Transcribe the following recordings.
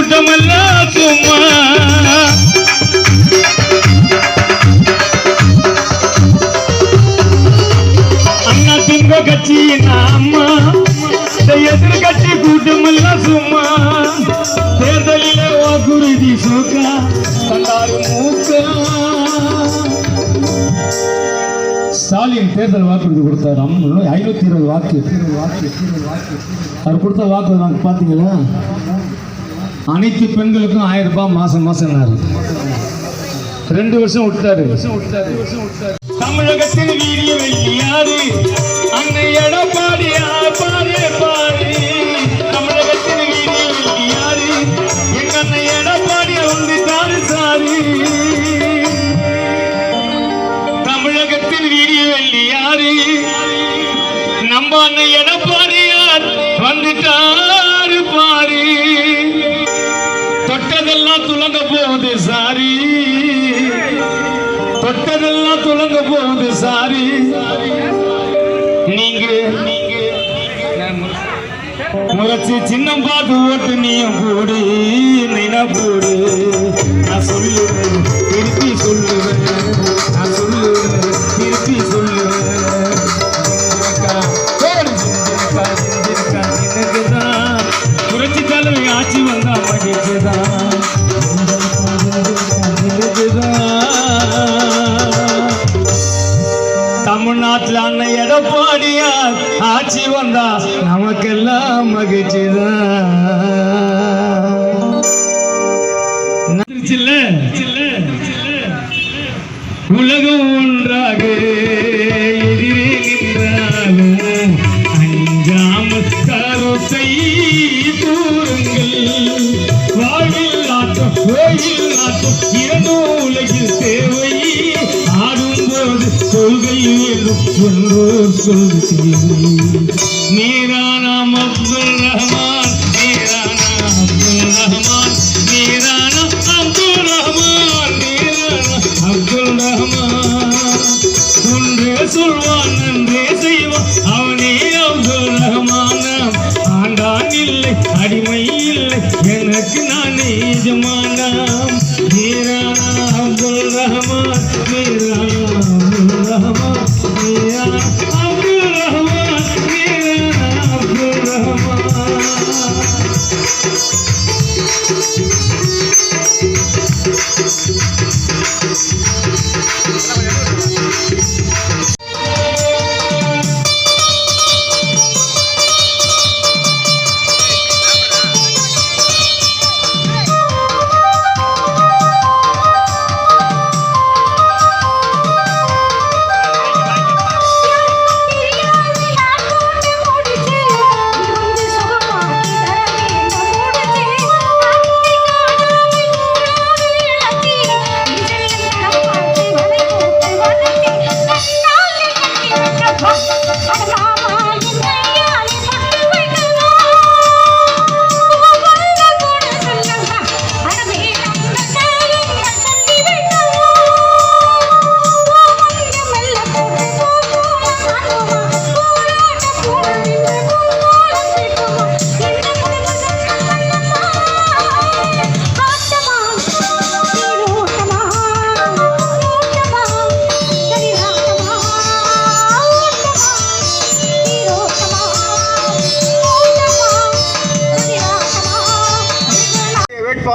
கூட்டமெல்லாம் சும்மா. அண்ணா திங்க கட்சி அம்மா எதிர் கட்சி கூட்டமெல்லாம் சும்மா. தேர்தலில வாக்குறுதி மூக்கா. ஸ்டாலின் தேர்தல் வாக்குறுதி கொடுத்தார் ஐநூத்தி இருபது வாக்கு. வாக்கு வாக்கு அவர் கொடுத்த வாக்கு நாங்கள் பார்த்தீங்களா அனைத்து பெண்களுக்கும் ஆயிரம் ரூபாய் மாசம் மாசம் ரெண்டு வருஷம் விட்டாரு. தமிழகத்தில் வீரிய வெள்ளியாரு அன்னை எடப்பாடி பாரு பாரு. சாரி. தொட்டதெல்லாம் துளங்க போகுது சாரி. நீங்க முறைச்சு சின்னம் பார்த்து ஓட்டு நீயும் போடு நினை போடு. நான் சொல்லுவேன் திருப்பி சொல்லுவேன். நான் சொல்லுவேன் திருப்பி சொல்லுவேன். போடு. சிந்திருக்கா, புரட்சி தலைவி ஆட்சி வந்தா மகிழ்ச்சிதான். எடப்பாடியார் ஆட்சி வந்தா நமக்கெல்லாம் மகிழ்ச்சிதான். உலகம் ஆடும்போது கொள்கை வேண்டும் ஒன்றோர்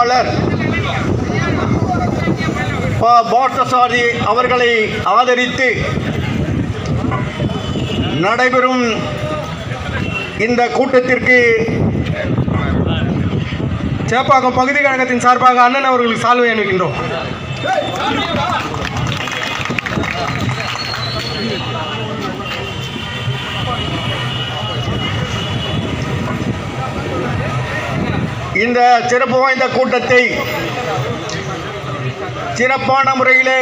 வேட்பாளர் பாட்டசாரி அவர்களை ஆதரித்து நடைபெறும் இந்த கூட்டத்திற்கு சேப்பாக்கம் பகுதி கழகத்தின் சார்பாக அண்ணன் அவர்களுக்கு சால்வை அணிவிக்கின்றோம். இந்த சிறப்பு வாய்ந்த கூட்டத்தை சிறப்பான முறையிலே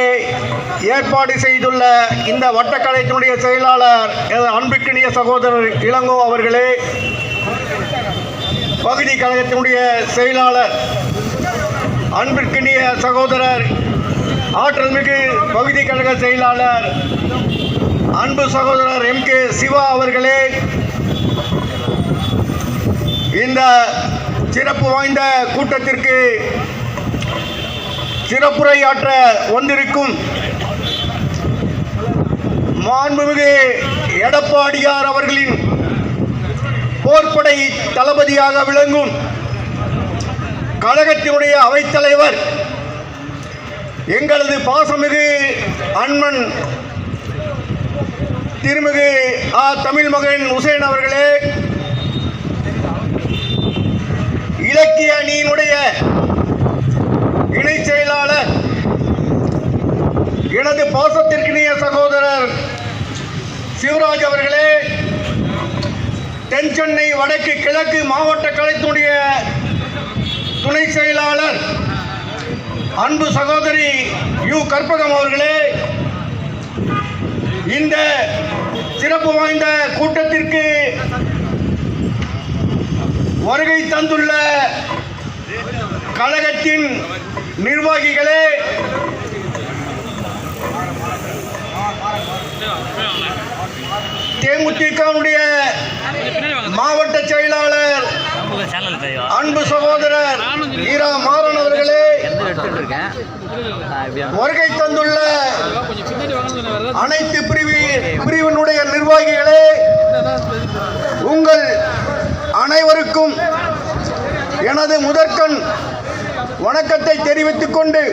ஏற்பாடு செய்துள்ள இந்த வட்டக்கலைத்தினுடைய செயலாளர் அன்புக்கினிய சகோதரர் இளங்கோ அவர்களே பகுதி கழகத்தினுடைய செயலாளர் அன்பிற்கினிய சகோதரர் ஆற்றல் மிகு பகுதி கழக செயலாளர் அன்பு சகோதரர் எம் கே சிவா அவர்களே இந்த சிறப்பு வாய்ந்த கூட்டத்திற்கு சிறப்புரையாற்ற வந்திருக்கும் மாண்புமிகு எடப்பாடியார் அவர்களின் போர்ப்படை தளபதியாக விளங்கும் கழகத்தினுடைய அவைத்தலைவர் எங்களது பாசமிகு அன்மன் திருமிகு ஆ தமிழ் மகன் உசேன் அவர்களே இலக்கிய அணியினுடைய இணை செயலாளர் எனது பாசத்திற்கினிய சகோதரர் சிவராஜ் அவர்களே தென் சென்னை வடக்கு கிழக்கு மாவட்ட கலைத்துடைய துணை செயலாளர் அன்பு சகோதரி யு. கற்பகம் அவர்களே இந்த சிறப்பு வாய்ந்த கூட்டத்திற்கு வருகை தந்துள்ள கழகத்தின் நிர்வாகிகளே தேமுதிகவுடைய மாவட்ட செயலாளர் அன்பு சகோதரர் ஈரா மாறன் அவர்களே வருகை தந்துள்ள அனைத்து பிரிவு பிரிவினுடைய நிர்வாகிகளே உங்கள் அனைவருக்கும் எனது முதற்கண் வணக்கத்தை தெரிவித்துக் கொண்டு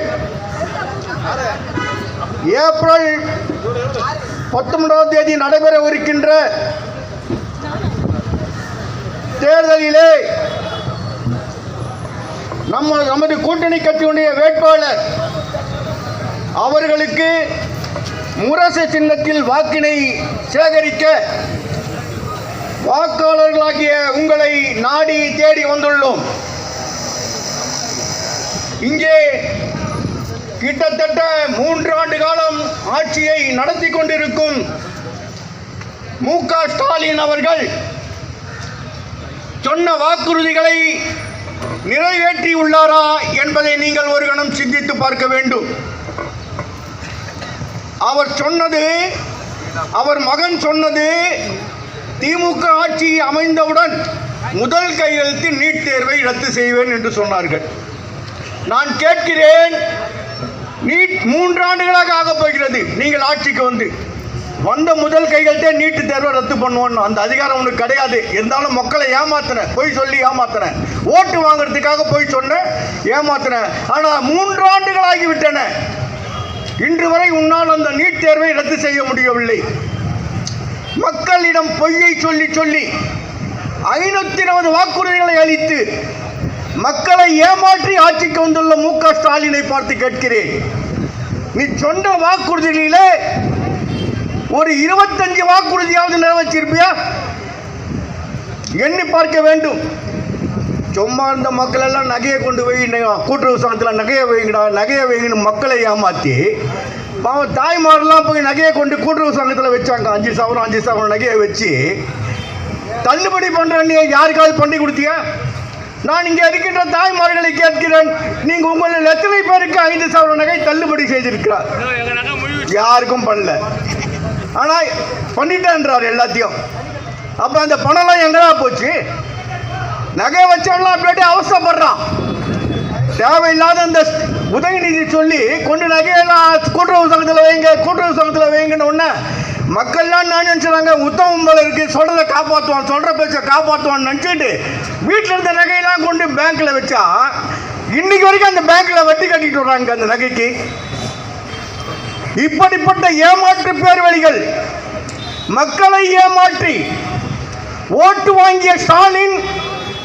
ஏப்ரல் பத்தொன்பதாம் தேதி நடைபெறவிருக்கின்ற தேர்தலிலே நம்ம நமது கூட்டணி கட்சியினுடைய வேட்பாளர் அவர்களுக்கு முரசு சின்னத்தில் வாக்கினை சேகரிக்க வாக்காளர்களாகிய உங்களை நாடி தேடி வந்துள்ளோம். இங்கே கிட்டத்தட்ட மூன்று ஆண்டு காலம் ஆட்சியை நடத்தி கொண்டிருக்கும் மு க ஸ்டாலின் அவர்கள் சொன்ன வாக்குறுதிகளை நிறைவேற்றி உள்ளாரா என்பதை நீங்கள் ஒரு கணம் சிந்தித்து பார்க்க வேண்டும். அவர் சொன்னது அவர் மகன் சொன்னது திமுக ஆட்சி அமைந்தவுடன் முதல் கையெழுத்து நீட் தேர்வை ரத்து செய்வேன் என்று சொன்னார்கள். நான் கேட்கிறேன் மூன்றாண்டுகளாக மூன்று ஆண்டுகளாக ஆகப் போகிறது. நீங்கள் ஆட்சிக்கு வந்து வந்த முதல் கைகள்தே நீட்டு தேர்வை ரத்து பண்ணுவோம் அந்த அதிகாரம் உனக்கு கிடையாது. இருந்தாலும் மக்களை ஏமாத்தினேன் பொய் சொல்லி ஏமாத்தினேன் ஓட்டு வாங்குறதுக்காக போய் சொன்னேன் ஏமாத்தினேன் ஆனால் மூன்றாண்டுகளாகி விட்டன இன்று வரை உன்னால் அந்த நீட் தேர்வை ரத்து செய்ய முடியவில்லை. மக்களிடம் பொய்யை சொல்லி சொல்லி ஐநூத்தி இருபது வாக்குறுதிகளை அளித்து மக்களை ஏமாற்றி ஆட்சிக்கு வந்துள்ள மு க ஸ்டாலினை பார்த்து கேட்கிறேன். நீ சொன்ன வாக்குறுதியில ஒரு இருபத்தஞ்சு வாக்குறுதியாவது நிறைவேற்றிருப்பியா? எண்ணி பார்க்க வேண்டும். சும்மா இருந்த மக்கள் எல்லாம் நகையை கொண்டு போய் கூட்டுறவு சங்கத்தில் நகையை வைங்கடா நகையை வைங்கன்னு மக்களை ஏமாற்றி பாவம் தாய்மாரெலாம் போய் நகையை கொண்டு கூட்டுறவு சங்கத்தில் வச்சாங்க. அஞ்சு சவரம் அஞ்சு சவரம் நகையை வச்சு தள்ளுபடி பண்ணுற யாருக்காவது பண்ணி கொடுத்தியா? நான் இங்கே இருக்கின்ற தாய்மார்களை கேட்கிறேன். நீங்கள் உங்களில் எத்தனை பேருக்கு ஐந்து சவரம் நகை தள்ளுபடி செய்திருக்கிறார்? யாருக்கும் பண்ணல. ஆனால் பண்ணிட்டேன்றார் எல்லாத்தையும். அப்ப அந்த பணம்லாம் எங்கடா போச்சு? நகை வச்சவன்லாம் அப்படியே அவசரப்படுறான். தேவையில்லாத அந்த உதயநிதி சொல்லி கொண்டு நகையெல்லாம் கூட்டுறவு சங்கத்தில் வைங்க கூட்டுறவு சங்கத்தில் வைங்கன்னு உடனே மக்கள்லாம் நான் நினச்சிடுறாங்க உத்தமம் போல இருக்கு சொல்கிறத காப்பாற்றுவான் சொல்கிற பேச்சை காப்பாற்றுவான்னு நினச்சிட்டு வீட்டில் இருந்த நகையெல்லாம் கொண்டு பேங்க்கில் வச்சா இன்னைக்கு வரைக்கும் அந்த பேங்க்கில் வட்டி கட்டிட்டு வர்றாங்க அந்த நகைக்கு. இப்படிப்பட்ட ஏமாற்று பேர்வழிகள் மக்களை ஏமாற்றி ஓட்டு வாங்கிய ஸ்டாலின்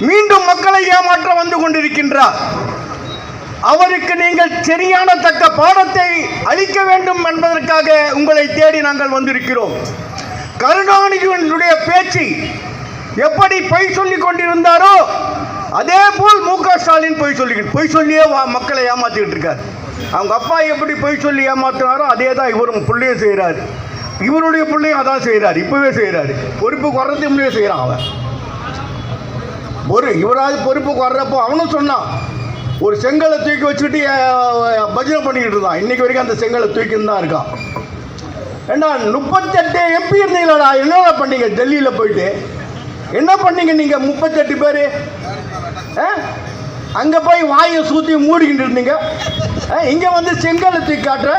மீண்டும் மக்களை ஏமாற்ற வந்து கொண்டிருக்கின்றார். அவருக்கு நீங்கள் சரியான தக்க பாடத்தை அளிக்க வேண்டும் என்பதற்காக உங்களை தேடி நாங்கள் வந்திருக்கிறோம். கருணாநிதியினுடைய பேச்சு எப்படி பொய் சொல்லி கொண்டிருந்தாரோ அதே போல் மு க ஸ்டாலின் பொய் சொல்லி பொய் சொல்லியே வா- மக்களை ஏமாத்திக்கிட்டு இருக்கார். அவங்க அப்பா எப்படி பொய் சொல்லி ஏமாத்தினாரோ அதே தான் இவரும் பிள்ளையும் செய்கிறார் இவருடைய பிள்ளையும் அதான் செய்கிறார் இப்போவே செய்கிறாரு பொறுப்பு குறத்து முன்னே செய்கிறான் அவன். ஒரு இவராது பொறுப்புக்கு வர்றப்போ அவனும் சொன்னான் ஒரு செங்கலை தூக்கி வச்சுக்கிட்டு பஜனை பண்ணிக்கிட்டு இருந்தான். இன்னைக்கு வரைக்கும் அந்த செங்கலை தூக்கின்னு தான் இருக்கான். ஏண்டா முப்பத்தெட்டு எம்பி இருந்தீங்களாடா? என்னடா பண்ணீங்க? டெல்லியில் போயிட்டு. என்ன பண்ணீங்க நீங்கள் முப்பத்தெட்டு பேர்? அங்கே போய் வாயை சூத்தி மூடிக்கிட்டு இருந்தீங்க. இங்கே வந்து செங்கலை தூக்கி காட்டுற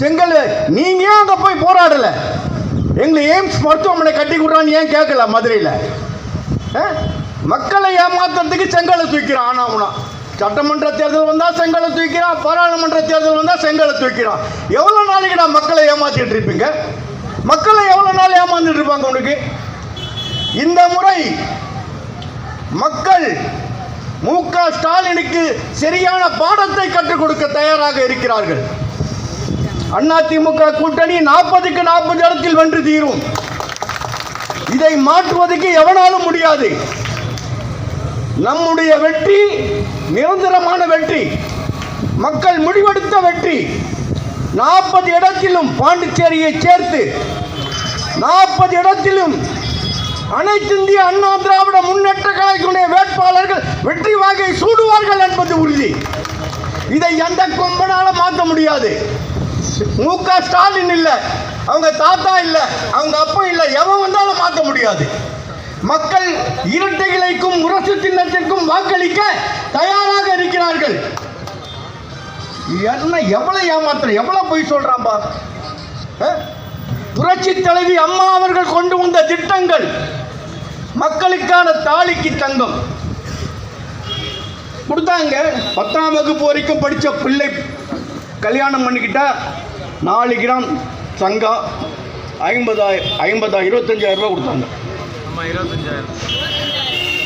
செங்கல் நீங்க ஏன் அங்கே போய் போராடலை? எங்களை எய்ம்ஸ் மருத்துவமனை கட்டி கொடுறான்னு ஏன் கேட்கல மதுரையில்? மக்களை ஏமாத்துறதுக்கு செங்கலை தூக்கிறான் ஆனா. சட்டமன்ற தேர்தல் வந்தால் செங்கலை தூக்கிறான் பாராளுமன்ற தேர்தல் வந்தால் செங்கலை தூக்கிறான். எவ்வளோ நாளைக்கு நான் மக்களை ஏமாத்திட்டு இருப்பீங்க? மக்களை எவ்வளோ நாள் ஏமாந்துட்டு இருப்பாங்க உனக்கு? இந்த முறை மக்கள் மு க ஸ்டாலினுக்கு சரியான பாடத்தை கற்றுக் கொடுக்க தயாராக இருக்கிறார்கள். அதிமுக கூட்டணி நாற்பதுக்கு நாற்பது இடத்தில் வென்று தீரும். இதை மாற்றுவதற்கு எவனாலும் முடியாது. நம்முடைய வெற்றி நிரந்தரமான வெற்றி. மக்கள் முடிவெடுத்த வெற்றி. நாற்பது இடத்திலும் பாண்டிச்சேரியை சேர்த்து நாற்பது இடத்திலும் அனைத்து இந்திய அண்ணா திராவிட முன்னேற்ற கழகத்துடைய வேட்பாளர்கள் வெற்றி வாகை சூடுவார்கள் என்பது உறுதி. இதை எந்த கொம்பனால மாற்ற முடியாது. மு க ஸ்டாலின் இல்லை அவங்க தாத்தா இல்லை அவங்க அப்பா இல்லை எவன் வந்தாலும் மாற்ற முடியாது. மக்கள் இரட்டை இலைக்கும் முரசு சின்னத்திற்கும் வாக்களிக்க தயாராக இருக்கிறார்கள். என்ன எவ்வளவு ஏமாத்துற எவ்வளவு பொய் சொல்றான்பா புரட்சி தலைவி அம்மா அவர்கள் கொண்டு வந்த திட்டங்கள் மக்களுக்கான தாலிக்கு தங்கம். கொடுத்தாங்க. பத்தாம் வகுப்பு வரைக்கும் படித்த பிள்ளை கல்யாணம் பண்ணிக்கிட்டா நாலு கிராம் தங்கம் ஐம்பதாயிரம் ஐம்பதாயிரம் இருபத்தஞ்சாயிரம் ரூபாய் கொடுத்தாங்க.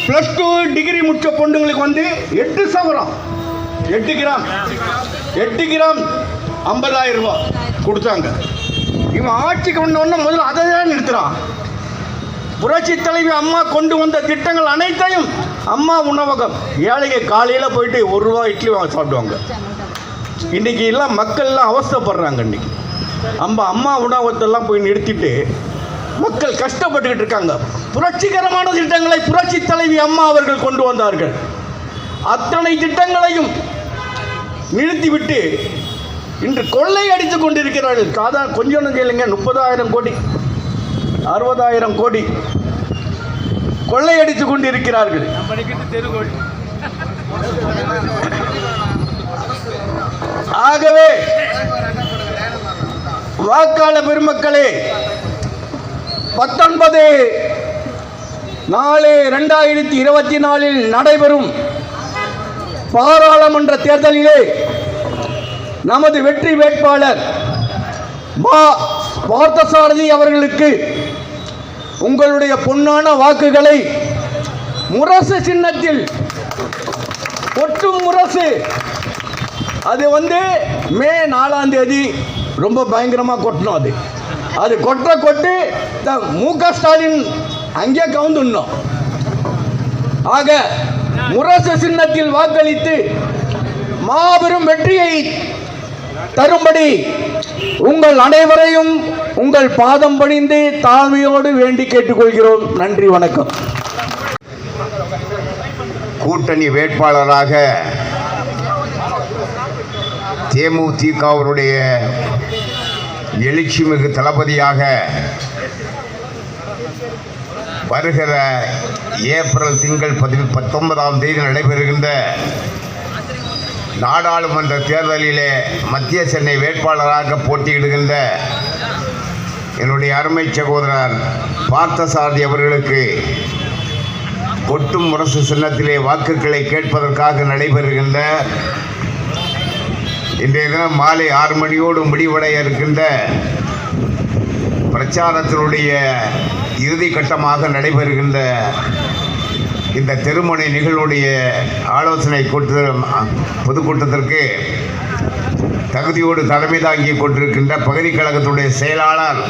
ப்ளஸ் டூ டிகிரி முடிச்ச பொண்ணுங்களுக்கு வந்து எட்டு சவரம். எட்டு கிராம். எட்டு கிராம் ஐம்பதாயிரம் ரூபா கொடுத்தாங்க. இவன் ஆட்சிக்கு வந்தோடனே முதல்ல அதை தான் நிறுத்துறான். புரட்சி தலைவி அம்மா கொண்டு வந்த திட்டங்கள் அனைத்தையும் அம்மா உணவகம் ஏழைக்கு காலையில் போயிட்டு ஒரு ரூபா இட்லி வாங்க சாப்பிடுவாங்க. இன்றைக்கி எல்லாம் மக்கள் எல்லாம் அவஸ்தைப்படுறாங்க நம்ம அம்மா அம்மா உணவகத்தெல்லாம் போய் நிறுத்திட்டு மக்கள் கஷ்டப்பட்டுக்கிட்டு இருக்காங்க. புரட்சிகரமான திட்டங்களை புரட்சி தலைவி அம்மா அவர்கள் கொண்டு வந்தார்கள். அத்தனை திட்டங்களையும் நிறுத்திவிட்டு இன்று கொள்ளை அடித்துக் கொண்டிருக்கிறார்கள். காதா கொஞ்சம் இல்லைங்க முப்பதாயிரம் கோடி அறுபதாயிரம் கோடி கொள்ளையடித்துக் கொண்டிருக்கிறார்கள். ஆகவே வாக்காள பெருமக்களே பத்தொன்பது நாலு ரெண்டாயிரத்தி இருபத்தி நாலில் நடைபெறும் பாராளுமன்ற தேர்தலிலே நமது வெற்றி வேட்பாளர் மா பார்த்தசாரதி அவர்களுக்கு உங்களுடைய பொன்னான வாக்குகளை முரசு சின்னத்தில் ஒட்டும் முரசு. அது வந்து மே நாலாம் தேதி ரொம்ப பயங்கரமாக கொட்டணும் அது. அது கொட்ட கொட்டு த மு க ஸ்டாலின் அங்கே கவுந்துடணும் ஆக முரசு சின்னத்தில் வாக்களித்து மாபெரும் வெற்றியை தரும்படி உங்கள் அனைவரையும் உங்கள் பாதம் பணிந்து தாழ்மையோடு வேண்டி கேட்டுக்கொள்கிறோம். நன்றி வணக்கம். கூட்டணி வேட்பாளராக தேமுதிகவுடைய எழுச்சிமிகு தளபதியாக வருகிற ஏப்ரல் திங்கள் பதி பத்தொன்பதாம் தேதி நடைபெறுகின்ற நாடாளுமன்ற தேர்தலிலே மத்திய சென்னை வேட்பாளராக போட்டியிடுகின்ற என்னுடைய அருமை சகோதரர் பார்த்தசாரதி அவர்களுக்கு கொட்டும் முரசு சின்னத்திலே வாக்குகளை கேட்பதற்காக நடைபெறுகின்ற இன்றைய தினம் மாலை ஆறு மணியோடு முடிவடைய இருக்கின்ற பிரச்சாரத்தினுடைய இறுதி கட்டமாக நடைபெறுகின்ற இந்த திருமணி நிகழ்வுடைய ஆலோசனை கூட்ட பொதுக்கூட்டத்திற்கு தகுதியோடு தலைமை தாங்கி கொண்டிருக்கின்ற பகுதி கழகத்துடைய செயலாளர்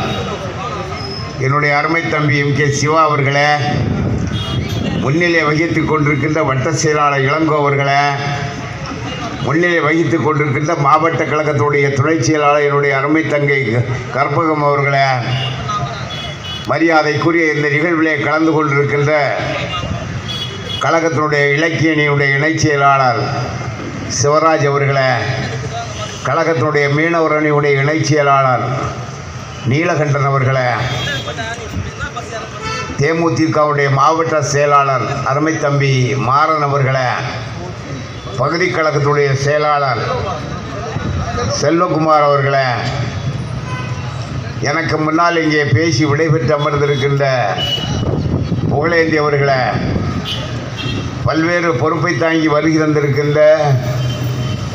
என்னுடைய அருமை தம்பி எம் கே சிவா அவர்களே முன்னிலை வகித்துக் கொண்டிருக்கின்ற வட்ட செயலாளர் இளங்கோ அவர்களே முன்னிலை வகித்துக் கொண்டிருக்கின்ற மாவட்ட கழகத்துடைய துணை செயலாளர் அருமை தங்கை கற்பகம் அவர்களே மரியாதைக்குரிய இந்த நிகழ்விலே கலந்து கொண்டிருக்கின்ற கழகத்தினுடைய இலக்கிய அணியுடைய இணைச் செயலாளர் சிவராஜ் அவர்களே கழகத்தினுடைய மீனவர் அணியுடைய இணைச் செயலாளர் நீலகண்டன் அவர்களே தேமுதிகவுடைய மாவட்ட செயலாளர் அருமை தம்பி மாறன் அவர்களை பகுதி கழகத்துடைய செயலாளர் செல்வகுமார் அவர்களை எனக்கு முன்னால் இங்கே பேசி விடைபெற்று அமர்ந்திருக்கின்ற புகழேந்தி அவர்களை பல்வேறு பொறுப்பை தாங்கி வருகி தந்திருக்கின்ற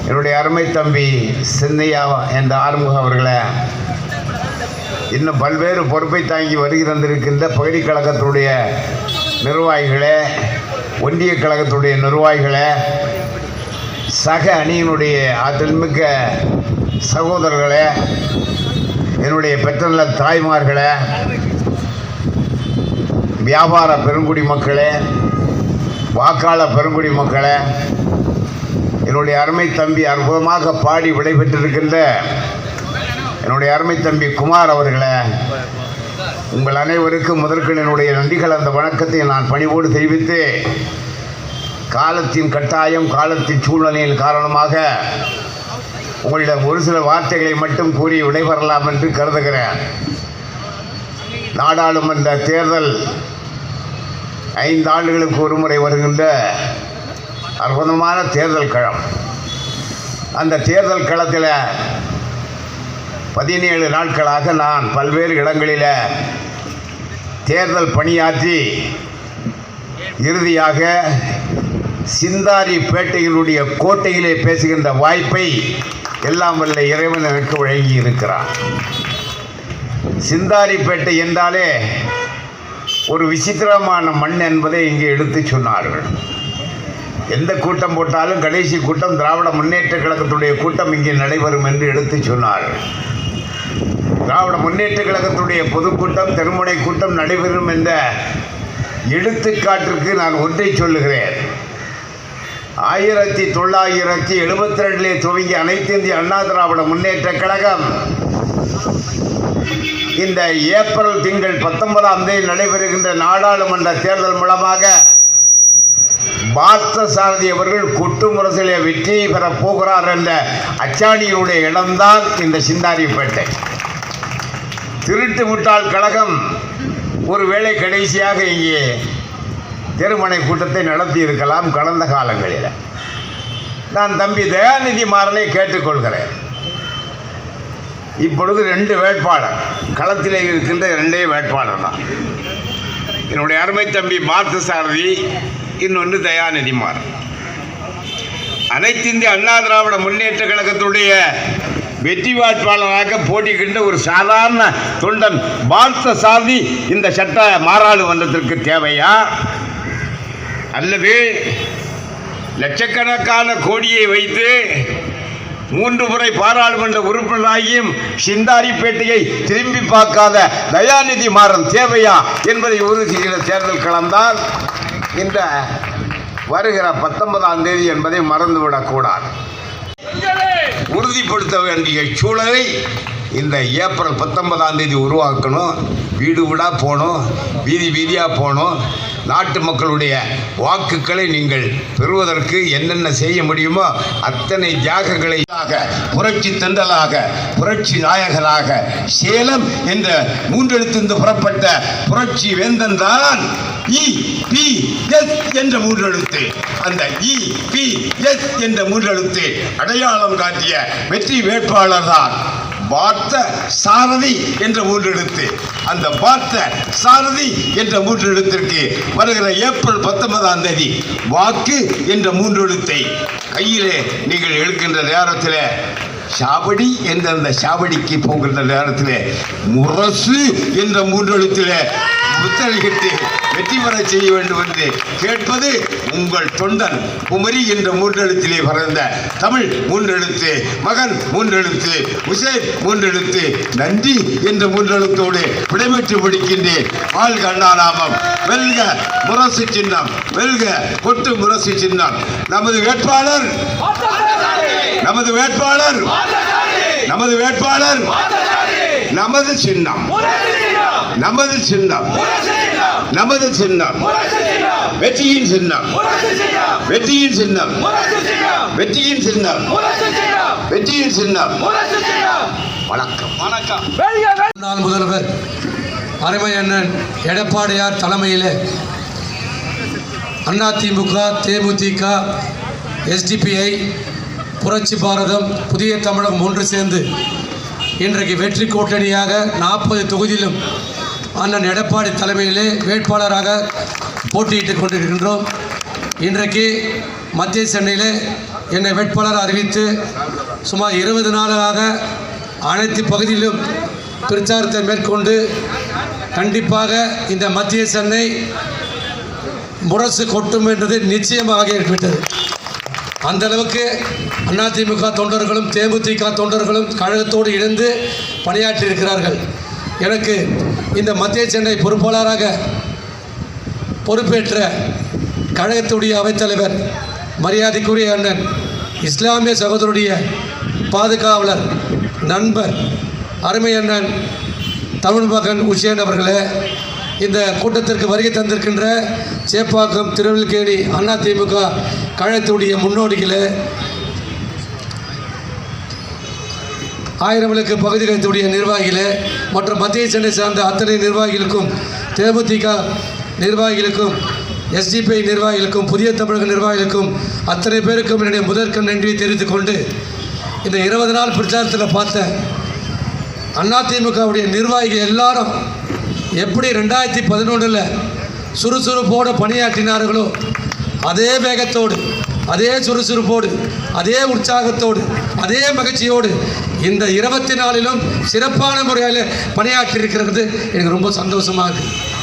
என்னுடைய அருமை தம்பி சின்னையா என்ற ஆறுமுகம் அவர்களை இன்னும் பல்வேறு பொறுப்பை தாங்கி வருகை தந்திருக்கின்ற பகுதி கழகத்துடைய நிர்வாகிகளே ஒன்றிய கழகத்துடைய நிர்வாகிகளே சக அணியினுடைய ஆற்றல்மிக்க சகோதரர்களே என்னுடைய பெற்றல்ல தாய்மார்களே வியாபார பெருங்குடி மக்களே வாக்காள பெருங்குடி மக்களே என்னுடைய அருமை தம்பி அற்புதமாக பாடி விடைபெற்றிருக்கின்ற என்னுடைய அருமை தம்பி குமார் அவர்களே உங்கள் அனைவருக்கும் முதற்கு என்னுடைய நன்றிகள் அந்த வணக்கத்தை நான் பணிவோடு தெரிவித்து காலத்தின் கட்டாயம் காலத்தின் சூழ்நிலையின் காரணமாக உங்களிடம் ஒரு சில வார்த்தைகளை மட்டும் கூறி விடைபெறலாம் என்று கருதுகிறேன். நாடாளுமன்ற தேர்தல் ஐந்து ஆண்டுகளுக்கு ஒரு முறை வருகின்ற அற்புதமான தேர்தல் களம். அந்த தேர்தல் களத்தில் பதினேழு நாட்களாக நான் பல்வேறு இடங்களில் தேர்தல் பணியாற்றி இறுதியாக சிந்தாரி பேட்டைகளுடைய கோட்டையிலே பேசுகின்ற வாய்ப்பை எல்லாம் வல்ல இறைவன் எனக்கு வழங்கி இருக்கிறான் சிந்தாரிப்பேட்டை என்றாலே ஒரு விசித்திரமான மண் என்பதை இங்கே எடுத்து சொன்னார்கள். எந்த கூட்டம் போட்டாலும் கடைசி கூட்டம் திராவிட முன்னேற்ற கழகத்துடைய கூட்டம் இங்கே நடைபெறும் என்று எடுத்து சொன்னார்கள். திராவிட முன்னேற்ற கழகத்துடைய பொதுக்கூட்டம் தெருமுனை கூட்டம் நடைபெறும் என்ற எடுத்துக்காட்டிற்கு நான் ஒன்றை சொல்லுகிறேன். ஆயிரத்தி தொள்ளாயிரத்தி எழுபத்தி ரெண்டிலே துவங்கி அனைத்து இந்திய அண்ணா திராவிட முன்னேற்ற கழகம். இந்த ஏப்ரல் திங்கள் பத்தொன்பதாம் தேதி நடைபெறுகின்ற நாடாளுமன்ற தேர்தல் மூலமாக பார்த்த சாரதி அவர்கள் கொட்டு முரசிலே வெற்றி பெறப் போகிறார் என்ற அச்சாணியினுடைய இடம்தான் இந்த சிந்தாரிப்பேட்டை. திருட்டு முட்டாள் கழகம் ஒருவேளை கடைசியாக இங்கே திருமணை கூட்டத்தை நடத்தி இருக்கலாம் கடந்த காலங்களில். நான் தம்பி தயாநிதி மாறனை கேட்டுக்கொள்கிறேன். இப்பொழுது ரெண்டு வேட்பாளர் களத்திலே இருக்கின்ற ரெண்டே வேட்பாளர் தான். என்னுடைய அருமை தம்பி பார்த்த சாரதி இன்னொன்று தயாநிதி மாறன். அனைத்து இந்திய அண்ணா திராவிட முன்னேற்ற கழகத்துடைய வெற்றி வேட்பாளராக போட்டிக்கின்ற ஒரு சாதாரண தொண்டன் பார்த்த சாரதி இந்த சட்ட மாறாடு மன்றத்திற்கு தேவையா? அல்லது லட்சக்கணக்கான கோடியை வைத்து மூன்று முறை பாராளுமன்ற உறுப்பினராகியும் சிந்தாரிப்பேட்டையை திரும்பி பார்க்காத தயாநிதி மாறன் தேவையா என்பதை உறுதி செய்கிற தேர்தல் கலந்தால் இந்த வருகிற பத்தொன்பதாம் தேதி என்பதை மறந்துவிடக்கூடாது. உறுதிப்படுத்த வேண்டிய சூழலை இந்த ஏப்ரல் பத்தொன்பதாம் தேதி உருவாக்கணும். வீடு வீடாக போகணும். வீதி வீதியாக போகணும். நாட்டு மக்களுடைய வாக்குகளை நீங்கள் பெறுவதற்கு என்னென்ன செய்ய முடியுமோ அத்தனை தியாகங்களை புரட்சி தென்றலாக புரட்சி நாயகராக சேலம் என்ற மூன்றெழுத்திருந்து புறப்பட்ட புரட்சி வேந்தன் தான் இ பி எஸ் என்ற மூன்றெழுத்து. அந்த இ பி எஸ் என்ற மூன்றெழுத்து அடையாளம் காட்டிய வெற்றி வேட்பாளர் தான் பார்த்த சாரதி என்ற மூன்றெழுத்து. அந்த பார்த்த சாரதி என்ற மூன்றெழுத்திற்கு வருகிற ஏப்ரல் பத்தொன்பதாம் தேதி வாக்கு என்ற மூன்றெழுத்தை கையிலே நீங்கள் எழுக்கின்ற நேரத்தில் சாவடி என்ற அந்த சாவடிக்கு போகின்ற நேரத்தில் முரசு என்ற மூன்றெழுத்தில் முத்தரையிட்டு வெற்றி பெற செய்ய வேண்டும் என்று கேட்பது உங்கள் தொண்டன். குமரி என்ற மூன்றெழுத்திலே பிறந்த தமிழ் மூன்றெழுத்து மகன் மூன்றெழுத்து உசேன் மூன்றெழுத்து நன்றி என்ற மூன்றெழுத்தோடு விடைபெற்று பிடிக்கின்றேன் வாழ்க அண்ணாராமம் வெல்க முரசு சின்னம் வெல்க கொட்டு முரசு சின்னம். நமது வேட்பாளர் நமது வேட்பாளர் நமது வேட்பாளர் நமது சின்னம் நமது சின்னம். நமது சின்னம். வெற்றியின் சின்னம். வெற்றியின் சின்னம். வெற்றியின் சின்னம். வெற்றியின் சின்னம். வணக்கம். முன்னாள் முதல்வர் அருமை அண்ணன் எடப்பாடியார் தலைமையிலே அதிமுக தேமுதிக எஸ்டிபிஐ புரட்சி பாரதம் புதிய தமிழகம் ஒன்று சேர்ந்து இன்றைக்கு வெற்றி கூட்டணியாக நாற்பது தொகுதியிலும் அண்ணன் எடப்பாடி தலைமையிலே வேட்பாளராக போட்டியிட்டுக் கொண்டிருக்கின்றோம். இன்றைக்கு மத்திய சென்னையிலே என்னை வேட்பாளர் அறிவித்து சுமார் இருபது நாளாக அனைத்து பகுதியிலும் பிரச்சாரத்தை மேற்கொண்டு கண்டிப்பாக இந்த மத்திய சென்னை முரசு கொட்டும் என்றது நிச்சயமாக ஏற்பட்டது. அந்த அளவுக்கு அதிமுக தொண்டர்களும் தேமுதிக தொண்டர்களும் கழகத்தோடு இணைந்து பணியாற்றி இருக்கிறார்கள் எனக்கு இந்த மத்திய சென்னை பொறுப்பாளராக பொறுப்பேற்ற கழகத்துடைய அவைத்தலைவர் மரியாதைக்குரிய அண்ணன் இஸ்லாமிய சகோதரருடைய பாதுகாவலர் நண்பர் அருமை அண்ணன் தமிழ் மகன் உஷேன் அவர்களே இந்த கூட்டத்திற்கு வருகை தந்திருக்கின்ற சேப்பாக்கம் திருவல்கேணி அதிமுக கழகத்துடைய முன்னோடிகளே ஆயிரம் விளக்கு பகுதி கழகத்துடைய நிர்வாகிகளே மற்றும் மத்திய சென்னை சார்ந்த அத்தனை நிர்வாகிகளுக்கும் தேமுதிக நிர்வாகிகளுக்கும் எஸ்டிபிஐ நிர்வாகிகளுக்கும் புதிய தமிழக நிர்வாகிகளுக்கும் அத்தனை பேருக்கும் என்னுடைய முதற்கண் நன்றியை தெரிவித்துக் கொண்டு இந்த இருபது நாள் பிரச்சாரத்தில் பார்த்தேன் அதிமுகவுடைய நிர்வாகிகள் எல்லாரும் எப்படி ரெண்டாயிரத்தி பதினொன்றில் சுறுசுறுப்போடு பணியாற்றினார்களோ அதே வேகத்தோடு அதே சுறுசுறுப்போடு அதே உற்சாகத்தோடு அதே மகிழ்ச்சியோடு இந்த இருபத்தி நாலிலும் சிறப்பான முறையில் பணியாற்றி இருக்கிறது எனக்கு ரொம்ப சந்தோஷமாக இருக்குது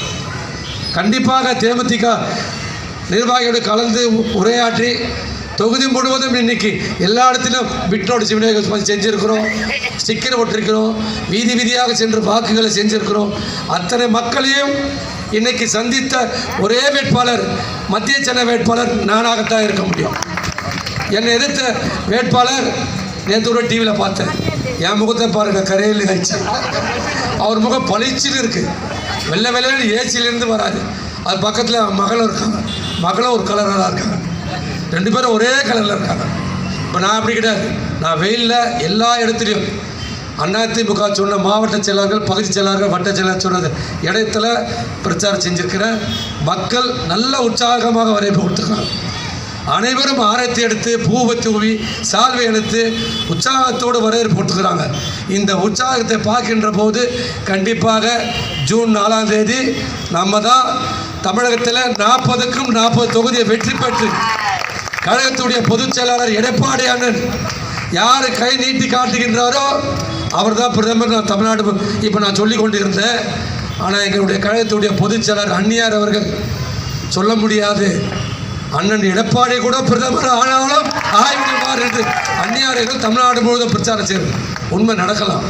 கண்டிப்பாக தேமுதிக நிர்வாகியோடு கலந்து உரையாற்றி தொகுதி முழுவதும் இன்னைக்கு எல்லா இடத்திலும் விட்டோடு விநியோகம் செஞ்சுருக்கிறோம். ஸ்டிக்கர் ஒட்டிருக்கிறோம் வீதி வீதியாக சென்று வாக்குகளை செஞ்சுருக்கிறோம். அத்தனை மக்களையும் இன்னைக்கு சந்தித்த ஒரே வேட்பாளர் மத்திய சென்னை வேட்பாளர் நானாகத்தான் இருக்க முடியும். என்னை எதிர்த்த வேட்பாளர் நேற்று கூட டிவியில் பார்த்தேன். என் முகத்தை பாருங்க கரையில் ஆயிடுச்சு. அவர் முகம் பளிச்சுன்னு இருக்கு. வெள்ளை வெள்ளைன்னு ஏசியிலேருந்து வராது அது பக்கத்தில் மகளும் இருக்காங்க. மகளும் ஒரு கலராக தான் இருக்காங்க. ரெண்டு பேரும் ஒரே கலரில் இருக்காங்க. இப்போ நான் அப்படி கிடையாது. நான் வெயிலில் எல்லா இடத்துலையும் அதிமுக சொன்ன மாவட்ட செயலாளர்கள் பகுதி செயலாளர்கள் வட்ட செயலாளர் சொன்னது இடத்துல பிரச்சாரம் செஞ்சிருக்கிறேன் மக்கள் நல்ல உற்சாகமாக வரவேற்பு கொடுத்துருக்காங்க. அனைவரும் ஆரத்தி எடுத்து பூவை தூவி சால்வை எடுத்து உற்சாகத்தோடு வரவேற்பு கொடுத்துக்கிறாங்க. இந்த உற்சாகத்தை பார்க்கின்ற போது கண்டிப்பாக ஜூன் நாலாம் தேதி நம்ம தான் தமிழகத்தில் நாற்பதுக்கும் நாற்பது தொகுதியை வெற்றி பெற்று கழகத்துடைய பொதுச் செயலாளர் எடப்பாடி அண்ணன் யார் கை நீட்டி காட்டுகின்றாரோ அவர் தான் பிரதமர். நான் தமிழ்நாடு இப்போ நான் சொல்லி கொண்டிருந்தேன். ஆனால் எங்களுடைய கழகத்துடைய பொதுச் செயலாளர் அந்நியார் அவர்கள் சொல்ல முடியாது. அண்ணன் எடப்பாடி கூட பிரதமர் ஆனாலும் ஆய்விடுவார் என்று அந்நியாரிகள் தமிழ்நாடு முழுவதும் பிரச்சாரம் செய்வது உண்மை நடக்கலாம்.